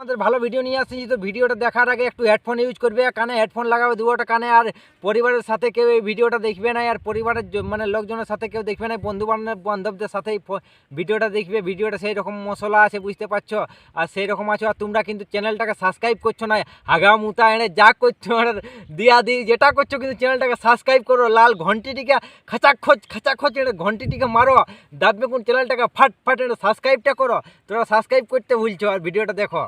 আমাদের ভালো ভিডিও নিয়ে আসছি, তো ভিডিওটা দেখার আগে একটু হেডফোন ইউজ করবে, কানে হেডফোন লাগাবে, দুটো কানে, আর পরিবারের সাথে কেউ এই ভিডিওটা দেখবে না, আর পরিবারের মানে লোকজনের সাথে কেউ দেখবে না বন্ধু বান্ধব বান্ধবদের সাথে ভিডিওটা দেখবে ভিডিওটা সেই রকম মশলা আছে, বুঝতে পারছ? আর সেই রকম আছো, আর তোমরা কিন্তু চ্যানেলটাকে সাবস্ক্রাইব করছ না আগা মুতা এনে যা করছ, আর দিয়া দি, যেটা করছ কিন্তু চ্যানেলটাকে সাবস্ক্রাইব করো, লাল ঘন্টিটিকে খাচাক খোঁজ এনে ঘন্টিটিকে মারো দাববে কোন চ্যানেলটাকে ফাট ফাট এনে সাবস্ক্রাইবটা করো তোমরা সাবস্ক্রাইব করতে ভুলছো, আর ভিডিওটা দেখো।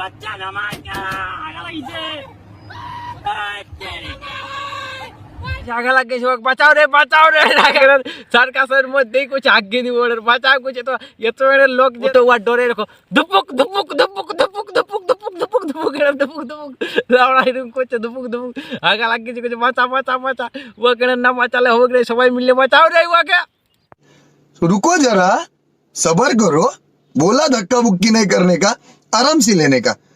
বাচ্চা নামাজ ঝাঁকা লাগে শোক বাঁচাও রে বাঁচাও রে। সার্কাসের মধ্যেই কিছু আগে দিব ওর, বাঁচাও কিছু তো। এত লোক তো ওর ডরে রেখো ধুপুক ধুপুক ধুপুক ধুপুক ধুপুক ধুপুক। dupuk dupuk kena dupuk dupuk লাউড়া এরকম করছে দুপুক দুপুক আগা লাগ কিছু কিছু মাচা মাচা মাচা ও কেন না মাচালে হোক রে সবাই মিলে মাচাও রে ওকে रुको जरा सबर करो बोला धक्का बुक्की नहीं करने का आराम से लेने का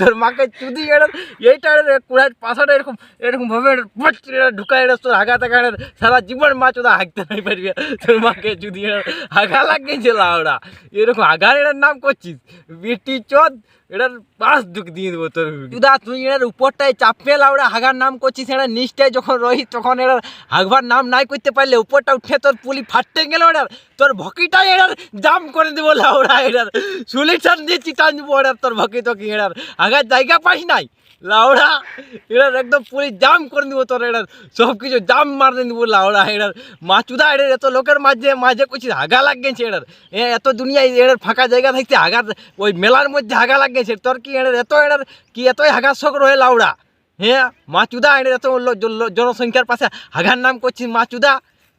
তোর মাকে চুদি এর এইটা কুড়ায় পাশাটা এরকম এরকম ভাবে ঢুকায় এর তোর হাগা থাকা সারা জীবন মা চোদা হাঁকতে নাই পারবি। তোর মাকে চুদি হাগা লাগিয়েছে লাউড়া। এরকম হাগার এটার নাম করছিস। বিটি চোদ এটার পাশ ঢুক দিয়ে দেবো তোর চুদা তুই এটার উপরটায় চাপে লাউড়া হাগার নাম করছিস এটা নিচটায় যখন রহি তখন এটার হাগবার নাম নাই করতে পারলে উপরটা উঠে তোর পুলি ফাটতে গেল, এটার তোর ভকিটাই এটার জাম করে দেবো লাউড়া, এটার সুলিটান দিয়ে চিটান দেবো, এটার তোর ভকি তো কি এটার আগার জায়গা পাস নাই। লাউড়া, এটার একদম পুরি জাম করে দিব তোর, এটার সব কিছু জাম মার দিব লাউড়া, এটার মাচুদা, এটার এত লোকের মাঝে মাঝে কইছি হাগা লাগেছে, এটার। এ, এত দুনিয়ায় এটার ফাঁকা জায়গা থাকতে হাগার, ওই মেলার মধ্যে হাগা লাগেছে তোর কি এটার এত এটার কি এতই হাগার শখ রয়ে লাউড়া? হ্যাঁ মাচুদা এটার এত জনসংখ্যার পাশে হাগার নাম করছিস মাচুদা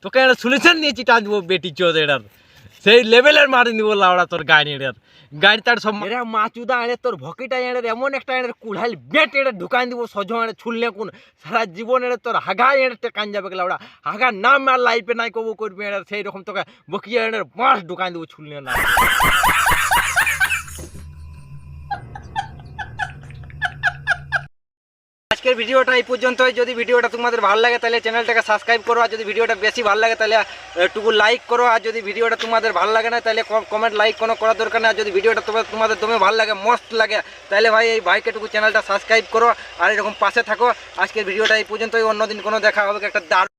তোকে এটা সলিউশন নিয়ে চিটা দিব বেটি চোদ এটার সেই লেভেলের মারি দিব লাউড়া তোর গাড়ি এটার গাড়ি তার সব এরা মাচুদা এনে তোর ভকিটা এনে এমন একটা এনে কুড়াইল বেট এটা ঢুকাই দিব, সজ এনে ছুললে কোন সারা জীবন এনে তোর হাগা এনে টেকান যাবে লাউড়া? হাগা নাম আর লাইফে নাই কবু করবি এনে সেই রকম তোকে বকিয়া এনে মাস ঢুকাই দিব ছুললে না আজকের ভিডিওটা এই পর্যন্তই। যদি ভিডিওটা তোমাদের ভালো লাগে, তাহলে চ্যানেলটাকে সাবস্ক্রাইব করো। আর যদি ভিডিওটা বেশি ভালো লাগে, তাহলে একটুকু লাইক করো। আর যদি ভিডিওটা তোমাদের ভালো লাগে না, তাহলে কমেন্ট লাইক কোনো করার দরকার নেই। আর যদি ভিডিওটা তোমার তোমাদের তুমি ভালো লাগে মস্ত লাগে, তাহলে ভাই এই ভাইকে টুকু চ্যানেলটা সাবস্ক্রাইব করো। আর এরকম পাশে থাকো। আজকের ভিডিওটা এই পর্যন্তই। অন্যদিন কোনো দেখা হবে, একটা দারুণ